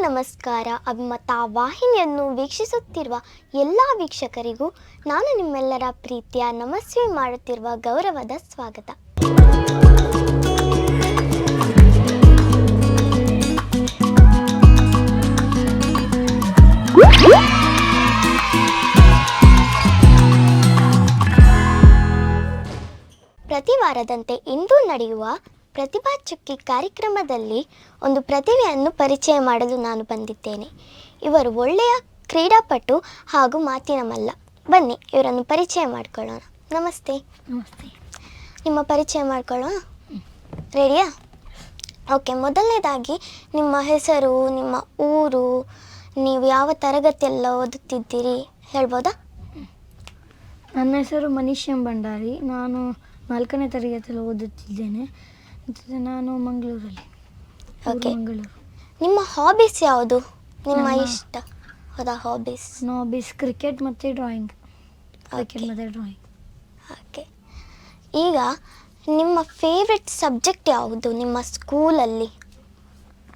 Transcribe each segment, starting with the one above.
ನಮಸ್ಕಾರ. ಅಭಿಮತ ವಾಹಿನಿಯನ್ನು ವೀಕ್ಷಿಸುತ್ತಿರುವ ಎಲ್ಲ ವೀಕ್ಷಕರಿಗೂ ನಾನು ನಿಮ್ಮೆಲ್ಲರ ಪ್ರೀತಿಯ ನಮಸ್ವಿ ಮಾಡುತ್ತಿರುವ ಗೌರವದ ಸ್ವಾಗತ. ಪ್ರತಿ ವಾರದಂತೆ ಇಂದು ನಡೆಯುವ ಪ್ರತಿಭಾ ಚುಕ್ಕಿ ಕಾರ್ಯಕ್ರಮದಲ್ಲಿ ಒಂದು ಪ್ರತಿಭೆಯನ್ನು ಪರಿಚಯ ಮಾಡಲು ನಾನು ಬಂದಿದ್ದೇನೆ. ಇವರು ಒಳ್ಳೆಯ ಕ್ರೀಡಾಪಟು ಹಾಗೂ ಮಾತಿನ ಮಲ್ಲ ಬನ್ನಿ ಇವರನ್ನು ಪರಿಚಯ ಮಾಡಿಕೊಳ್ಳೋಣ. ನಮಸ್ತೆ. ನಮಸ್ತೆ. ನಿಮ್ಮ ಪರಿಚಯ ಮಾಡಿಕೊಳ್ಳೋಣ? ರೆಡಿಯಾ? ಓಕೆ ಮೊದಲನೇದಾಗಿ ನಿಮ್ಮ ಹೆಸರು ನಿಮ್ಮ ಊರು ನೀವು ಯಾವ ತರಗತಿಯೆಲ್ಲ ಓದುತ್ತಿದ್ದೀರಿ ಹೇಳ್ಬೋದಾ? ನನ್ನ ಹೆಸರು ಮನೀಶ್ ಎಂ ಭಂಡಾರಿ ನಾನು ನಾಲ್ಕನೇ ತರಗತಿಯಲ್ಲಿ ಓದುತ್ತಿದ್ದೇನೆ. ನಾನು ಮಂಗಳೂರಲ್ಲಿ. ಓಕೆ ಮಂಗಳೂರು. ನಿಮ್ಮ ಹಾಬೀಸ್ ಯಾವುದು? ನಿಮ್ಮ ನನ್ನ- ಇಷ್ಟ ಹೌದಾ ಹಾಬೀಸ್ ನಾಬೀಸ್ ಕ್ರಿಕೆಟ್ ಮತ್ತು ಡ್ರಾಯಿಂಗ್ ಕ್ರಿಕೆಟ್ ಮತ್ತು ಡ್ರಾಯಿಂಗ್ ಓಕೆ ಈಗ ನಿಮ್ಮ ಫೇವ್ರೆಟ್ ಸಬ್ಜೆಕ್ಟ್ ಯಾವುದು ನಿಮ್ಮ ಸ್ಕೂಲಲ್ಲಿ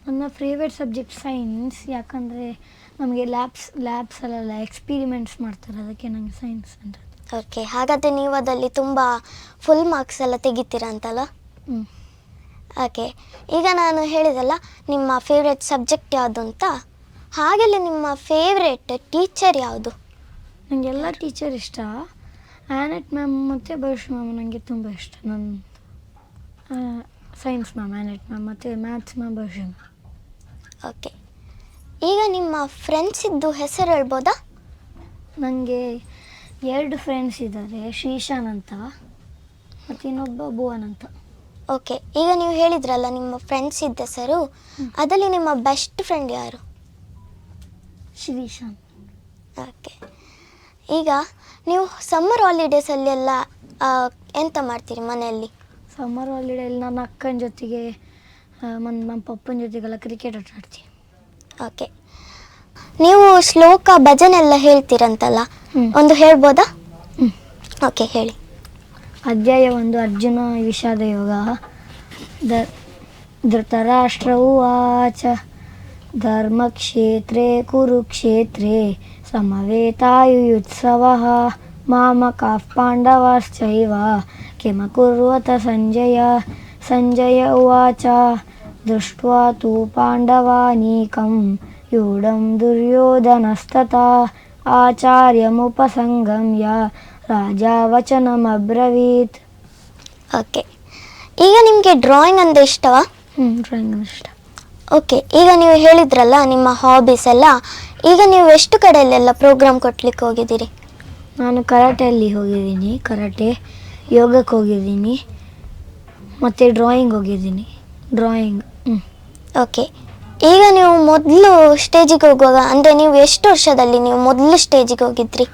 ನನ್ನ ಫೇವ್ರೆಟ್ ಸಬ್ಜೆಕ್ಟ್ ಸೈನ್ಸ್ ಯಾಕಂದರೆ ನಮಗೆ ಲ್ಯಾಬ್ಸ್ ಲ್ಯಾಬ್ಸ್ ಲ್ಯಾಬ್ಸಲ್ಲೆಲ್ಲ ಎಕ್ಸ್ಪೀರಿಮೆಂಟ್ಸ್ ಮಾಡ್ತಾರೆ. ಅದಕ್ಕೆ ನನಗೆ ಸೈನ್ಸ್ ಅಂತ ಓಕೆ ಹಾಗಾದರೆ ನೀವು ಅದರಲ್ಲಿ ತುಂಬ ಫುಲ್ ಮಾರ್ಕ್ಸ್ ಎಲ್ಲ ತೆಗಿತೀರಾ ಅಂತಲ್ಲ? ಹ್ಞೂ ಓಕೆ ಈಗ ನಾನು ಹೇಳಿದಲ್ಲ ನಿಮ್ಮ ಫೇವ್ರೆಟ್ ಸಬ್ಜೆಕ್ಟ್ ಯಾವುದು ಅಂತ? ಹಾಗೆಲ್ಲ ನಿಮ್ಮ ಫೇವ್ರೆಟ್ ಟೀಚರ್ ಯಾವುದು? ನನಗೆಲ್ಲ ಟೀಚರ್ ಇಷ್ಟ. ಆ್ಯನೆಟ್ ಮ್ಯಾಮ್ ಮತ್ತು ಬಶು ಮ್ಯಾಮ್ ನನಗೆ ತುಂಬ ಇಷ್ಟ. ನನ್ನ ಸೈನ್ಸ್ ಮ್ಯಾಮ್ ಆ್ಯನೆಟ್ ಮ್ಯಾಮ್ ಮತ್ತು maths ma'am Bashu ma'am okay ಈಗ ನಿಮ್ಮ ಫ್ರೆಂಡ್ಸ್ ಇದ್ದು ಹೆಸರು ಹೇಳ್ಬೋದಾ? ನನಗೆ ಎರಡು ಫ್ರೆಂಡ್ಸ್ ಇದ್ದಾರೆ ಶ್ರೀಶಾನ್ ಅಂತ ಮತ್ತು ಇನ್ನೊಬ್ಬ ಭುವನ್ ಅಂತ. ಓಕೆ ಈಗ ನೀವು ಹೇಳಿದ್ರಲ್ಲ ನಿಮ್ಮ ಫ್ರೆಂಡ್ಸ್ ಇದ್ದ ಸರು ಅದರಲ್ಲಿ ನಿಮ್ಮ ಬೆಸ್ಟ್ ಫ್ರೆಂಡ್ ಯಾರು? ಶಿವೀಶಾನ್ ಓಕೆ ಈಗ ನೀವು ಸಮ್ಮರ್ ಹಾಲಿಡೇಸಲ್ಲಿ ಎಲ್ಲ ಆ, ಎಂತ ಮಾಡ್ತೀರಿ ಮನೆಯಲ್ಲಿ? ಸಮ್ಮರ್ ಹಾಲಿಡೇಲಿ ನನ್ನ ಅಕ್ಕನ ಜೊತೆಗೆ ನಮ್ಮ ಪಪ್ಪನ ಜೊತೆಗೆಲ್ಲ ಕ್ರಿಕೆಟ್ ಆಟ ಆಡ್ತೀವಿ ಓಕೆ ನೀವು ಶ್ಲೋಕ ಭಜನೆ ಎಲ್ಲ ಹೇಳ್ತೀರಂತಲ್ಲ ಹ್ಮ್. ಒಂದು ಹೇಳ್ಬೋದಾ? ಹ್ಮ್. ಓಕೆ ಹೇಳಿ. ಅಧ್ಯಾಯ ಒಂದು ಅರ್ಜುನ ವಿಷಾದ ಯೋಗ ದ ಧೃತರಾಷ್ಟ್ರವು ಆಚ ಧರ್ಮಕ್ಷೇತ್ರೇ ಕುರುಕ್ಷೇತ್ರೇ ಸಮವೇತಾಯುಯುತ್ಸವ ಮಾಮಕಾಃ ಪಾಂಡವಾಶ್ಚೈವ ಕಿಮಕುರ್ವತ ಸಂಜಯ ಸಂಜಯ ಉವಾಚ ದೃಷ್ಟ್ವಾ ತु ಪಾಂಡವಾನೀಕಂ ಯೂಢಂ ದುರ್ಯೋಧನಸ್ತಥಾ ಆಚಾರ್ಯಮುಪಸಂಗಮ್ಯ ರಾಜ ವಚನಮಬ್ರವೀತ್ ಓಕೆ. ಈಗ ನಿಮಗೆ ಡ್ರಾಯಿಂಗ್ ಅಂದರೆ ಇಷ್ಟವಾ? ಹ್ಞೂ ಡ್ರಾಯಿಂಗ್ ಅಂದರೆ ಇಷ್ಟ. ಓಕೆ ಈಗ ನೀವು ಹೇಳಿದ್ರಲ್ಲ ನಿಮ್ಮ ಹಾಬೀಸ್ ಎಲ್ಲ ಈಗ ನೀವು ಎಷ್ಟು ಕಡೆಯಲ್ಲೆಲ್ಲ ಪ್ರೋಗ್ರಾಮ್ ಕೊಟ್ಲಿಕ್ಕೆ ಹೋಗಿದ್ದೀರಿ? ನಾನು ಕರಾಟೆಯಲ್ಲಿ ಹೋಗಿದ್ದೀನಿ ಕರಾಟೆ ಯೋಗಕ್ಕೆ ಹೋಗಿದ್ದೀನಿ ಮತ್ತು ಡ್ರಾಯಿಂಗ್ ಹೋಗಿದ್ದೀನಿ ಡ್ರಾಯಿಂಗ್ ಹ್ಞೂ ಓಕೆ ಈಗ ನೀವು ಮೊದಲು ಸ್ಟೇಜಿಗೆ ಹೋಗುವಾಗ ಅಂದರೆ ನೀವು ಎಷ್ಟು ವರ್ಷದಲ್ಲಿ ನೀವು ಮೊದಲು ಸ್ಟೇಜಿಗೆ ಹೋಗಿದ್ರಿ?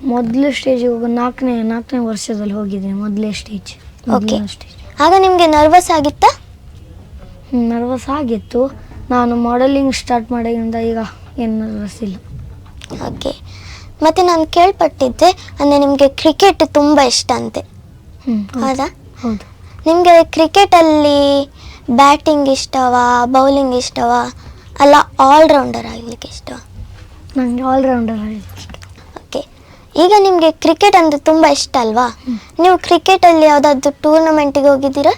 ಮೊದಲು ಸ್ಟೇಜ್ ಹೋಗು ನಾಲ್ಕನೇ ನಾಲ್ಕನೇ ವರ್ಷದಲ್ಲಿ ಹೋಗಿದ್ದೀನಿ ಮೊದಲೇ ಸ್ಟೇಜ್ ಓಕೆ ಸ್ಟೇಜ್ ಆಗ ನಿಮಗೆ ನರ್ವಸ್ ಆಗಿತ್ತಾ? ನರ್ವಸ್ ಆಗಿತ್ತು. ನಾನು ಮಾಡೆಲಿಂಗ್ ಸ್ಟಾರ್ಟ್ ಮಾಡೋದ್ರಿಂದ ಈಗ ಏನು ನರ್ವಸ್ ಇಲ್ಲ. ಓಕೆ ಮತ್ತು ನಾನು ಕೇಳ್ಪಟ್ಟಿದ್ದೆ ಅಂದರೆ ನಿಮಗೆ ಕ್ರಿಕೆಟ್ ತುಂಬ ಇಷ್ಟ ಅಂತೆ. ಹೌದಾ ಹೌದು? ನಿಮಗೆ ಕ್ರಿಕೆಟಲ್ಲಿ ಬ್ಯಾಟಿಂಗ್ ಇಷ್ಟವಾ ಬೌಲಿಂಗ್ ಇಷ್ಟವಾ ಅಲ್ಲ ಆಲ್ರೌಂಡರ್ ಆಗಲಿಕ್ಕೆ ಇಷ್ಟವಾ? ನನಗೆ ಆಲ್ರೌಂಡರ್ ಓಕೆ ಈಗ ನಿಮಗೆ ಕ್ರಿಕೆಟ್ ಅಂದರೆ ತುಂಬ ಇಷ್ಟ ಅಲ್ವಾ? ನೀವು ಕ್ರಿಕೆಟಲ್ಲಿ ಯಾವುದಾದ್ರು ಟೂರ್ನಮೆಂಟಿಗೆ ಹೋಗಿದ್ದೀರಾ?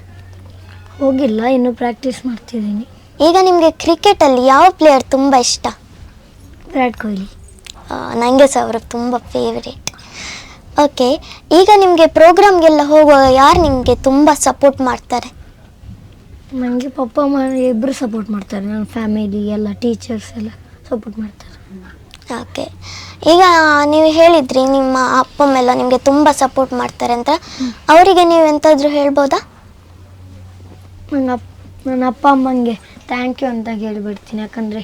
ಹೋಗಿಲ್ಲ ಇನ್ನು ಪ್ರಾಕ್ಟೀಸ್ ಮಾಡ್ತಿದ್ದೀನಿ. ಈಗ ನಿಮಗೆ ಕ್ರಿಕೆಟಲ್ಲಿ ಯಾವ ಪ್ಲೇಯರ್ ತುಂಬ ಇಷ್ಟ? ವಿರಾಟ್ ಕೊಹ್ಲಿ. ನನಗೆ ಸಹ ಅವರು ತುಂಬ ಫೇವರೇಟ್ ಓಕೆ ಈಗ ನಿಮಗೆ ಪ್ರೋಗ್ರಾಮ್ಗೆಲ್ಲ ಹೋಗುವಾಗ ಯಾರು ನಿಮಗೆ ತುಂಬ ಸಪೋರ್ಟ್ ಮಾಡ್ತಾರೆ? ನನಗೆ ಪಪ್ಪ ಅಮ್ಮ ಇಬ್ಬರು ಸಪೋರ್ಟ್ ಮಾಡ್ತಾರೆ ನನ್ನ ಫ್ಯಾಮಿಲಿ ಎಲ್ಲ ಟೀಚರ್ಸ್ ಎಲ್ಲ ಸಪೋರ್ಟ್ ಮಾಡ್ತಾರೆ. ಓಕೆ ಈಗ ನೀವು ಹೇಳಿದ್ರಿ ನಿಮ್ಮ ಅಪ್ಪ ಅಮ್ಮ ಎಲ್ಲ ನಿಮಗೆ ತುಂಬ ಸಪೋರ್ಟ್ ಮಾಡ್ತಾರೆ ಅಂತ. ಅವರಿಗೆ ನೀವು ಎಂತಾದರೂ ಹೇಳ್ಬೋದಾ? ನನ್ನ ಅಪ್ಪ ನನ್ನ ಅಪ್ಪ ಅಮ್ಮಂಗೆ ಥ್ಯಾಂಕ್ ಯು ಅಂತ ಹೇಳಿಬಿಡ್ತೀನಿ. ಯಾಕಂದರೆ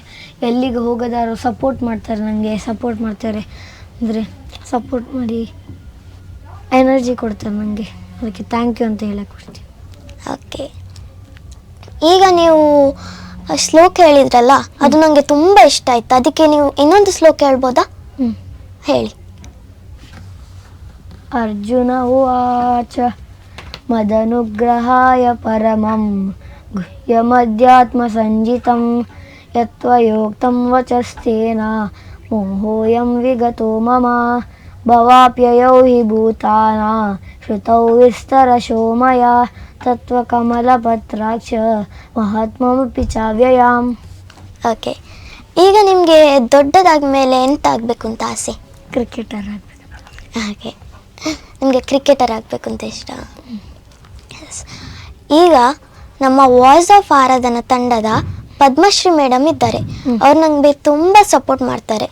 ಎಲ್ಲಿಗೆ ಹೋಗೋದಾರು ಸಪೋರ್ಟ್ ಮಾಡ್ತಾರೆ ನನಗೆ ಸಪೋರ್ಟ್ ಮಾಡ್ತಾರೆ. ಅಂದರೆ ಸಪೋರ್ಟ್ ಮಾಡಿ ಎನರ್ಜಿ ಕೊಡ್ತಾರೆ ನನಗೆ ಅದಕ್ಕೆ ಥ್ಯಾಂಕ್ ಯು ಅಂತ ಹೇಳಕ್ಕೆ ಕೊಡ್ತೀನಿ ಓಕೆ ಈಗ ನೀವು ಆ ಶ್ಲೋಕ ಹೇಳಿದ್ರಲ್ಲ ಅದು ನನಗೆ ತುಂಬ ಇಷ್ಟ ಆಯ್ತು. ಅದಕ್ಕೆ ನೀವು ಇನ್ನೊಂದು ಶ್ಲೋಕ ಹೇಳ್ಬೋದಾ? ಹೇಳಿ. ಅರ್ಜುನ ಉಚ ಮದನುಗ್ರಹಾಯ ಪರಮಂ ಗುಹ್ಯಮಧ್ಯಾತ್ಮ ಸಂಜಿತಂ ಯತ್ವಯೋಕ್ತಂ ವಚಸ್ತೇನ ಮೋಹೋಯಂ ವಿಗತೋ ಮಮ ಭವಾಪ್ಯಯೌ ಹಿ ಭೂತಾನ ಶ್ರುತೌ ವಿಸ್ತರಶೋ ತತ್ವ ತತ್ವಕಮಲಪತ್ರಾಕ್ಷ ಮಹಾತ್ಮಮಪಿ ಚಾವ್ಯಯಾಮ್ ಓಕೆ ಈಗ ನಿಮಗೆ ದೊಡ್ಡದಾದ ಮೇಲೆ ಎಂತ ಆಗಬೇಕು ಅಂತ ಆಸೆ? ಕ್ರಿಕೆಟರ್ ಆಗಬೇಕು. ಹಾಗೆ. ನಿಮಗೆ ಕ್ರಿಕೆಟರ್ ಆಗಬೇಕು ಅಂತ ಇಷ್ಟ. ಈಗ ನಮ್ಮ ವಾಯ್ಸ್ ಆಫ್ ಆರಾಧನಾ ತಂಡದ ಪದ್ಮಶ್ರೀ ಮೇಡಮ್ ಇದ್ದಾರೆ. ಅವ್ರು ನಂಗೆ ತುಂಬ ಸಪೋರ್ಟ್ ಮಾಡ್ತಾರೆ.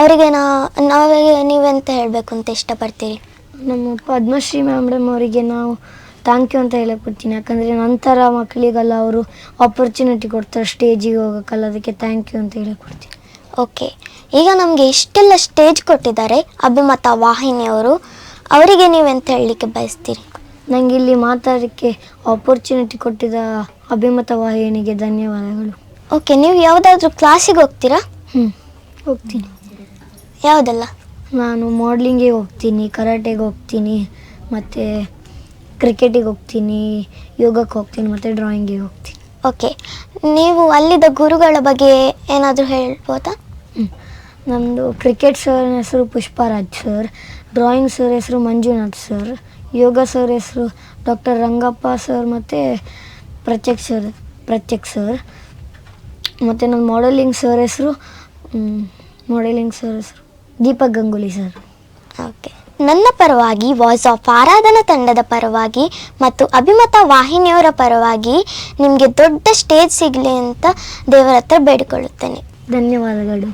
ಅವರಿಗೆ ನಾ ನಾವೇ ನೀವೆಂತ ಹೇಳಬೇಕು ಅಂತ ಇಷ್ಟಪಡ್ತೀರಿ? ನಮ್ಮ ಪದ್ಮಶ್ರೀ ಮೇಡಮ್ ಅವರಿಗೆ ನಾವು ಥ್ಯಾಂಕ್ ಯು ಅಂತ ಹೇಳಕ್ಬಿಡ್ತೀನಿ ಯಾಕಂದರೆ ನಂತರ ಮಕ್ಕಳಿಗೆಲ್ಲ ಅವರು ಆಪರ್ಚುನಿಟಿ ಕೊಡ್ತಾರೆ ಸ್ಟೇಜಿಗೆ ಹೋಗೋಕ್ಕಲ್ಲ ಅದಕ್ಕೆ ಥ್ಯಾಂಕ್ ಯು ಅಂತ ಹೇಳಕ್ಬಿಡ್ತೀನಿ ಓಕೆ. ಈಗ ನಮಗೆ ಇಷ್ಟೆಲ್ಲ ಸ್ಟೇಜ್ ಕೊಟ್ಟಿದ್ದಾರೆ ಅಭಿಮತ ವಾಹಿನಿಯವರು ಅವರಿಗೆ ನೀವೆಂತ ಹೇಳಲಿಕ್ಕೆ ಬಯಸ್ತೀರಿ? ನನಗೆ ಇಲ್ಲಿ ಮಾತಾಡೋಕ್ಕೆ ಆಪರ್ಚುನಿಟಿ ಕೊಟ್ಟಿದ್ದ ಅಭಿಮತ ವಾಹಿನಿಗೆ ಧನ್ಯವಾದಗಳು. ಓಕೆ ನೀವು ಯಾವುದಾದ್ರೂ ಕ್ಲಾಸಿಗೆ ಹೋಗ್ತೀರಾ? ಹ್ಞೂ ಹೋಗ್ತೀನಿ. ಯಾವುದಲ್ಲ? ನಾನು ಮಾಡ್ಲಿಂಗಿಗೆ ಹೋಗ್ತೀನಿ ಕರಾಟೆಗೆ ಹೋಗ್ತೀನಿ ಮತ್ತು ಕ್ರಿಕೆಟಿಗೆ ಹೋಗ್ತೀನಿ ಯೋಗಕ್ಕೆ ಹೋಗ್ತೀನಿ ಮತ್ತು ಡ್ರಾಯಿಂಗಿಗೆ ಹೋಗ್ತೀನಿ. ಓಕೆ ನೀವು ಅಲ್ಲಿದ್ದ ಗುರುಗಳ ಬಗ್ಗೆ ಏನಾದರೂ ಹೇಳ್ಬೋದಾ. ನಮ್ಮದು ಕ್ರಿಕೆಟ್ ಸರ್ ಹೆಸರು ಪುಷ್ಪರಾಜ್ ಸರ್ ಡ್ರಾಯಿಂಗ್ ಸರ್ ಹೆಸರು ಮಂಜುನಾಥ್ ಸರ್ ಯೋಗ ಸರ್ ಹೆಸರು ಡಾಕ್ಟರ್ ರಂಗಪ್ಪ ಸರ್ ಮತ್ತು ಪ್ರತ್ಯಕ್ ಸರ್ ಪ್ರತ್ಯಕ್ ಸರ್ ಮತ್ತು ನನ್ನ ಮಾಡೆಲಿಂಗ್ ಸರ್ ಹೆಸರು ಮಾಡೆಲಿಂಗ್ ಸರ್ ಹೆಸರು ದೀಪಕ್ ಗಂಗೂಲಿ ಸರ್ ಓಕೆ ನನ್ನ ಪರವಾಗಿ ವಾಯ್ಸ್ ಆಫ್ ಆರಾಧನಾ ತಂಡದ ಪರವಾಗಿ ಮತ್ತು ಅಭಿಮತ ವಾಹಿನಿಯವರ ಪರವಾಗಿ ನಿಮಗೆ ದೊಡ್ಡ ಸ್ಟೇಜ್ ಸಿಗಲಿ ಅಂತ ದೇವರ ಹತ್ರ ಬೇಡಿಕೊಳ್ಳುತ್ತೇನೆ. ಧನ್ಯವಾದಗಳು.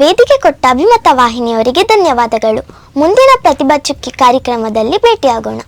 ವೇದಿಕೆ ಕೊಟ್ಟ ಅಭಿಮತ ವಾಹಿನಿಯವರಿಗೆ ಧನ್ಯವಾದಗಳು. ಮುಂದಿನ ಪ್ರತಿಭಾ ಚುಕ್ಕಿ ಕಾರ್ಯಕ್ರಮದಲ್ಲಿ ಭೇಟಿಯಾಗೋಣ.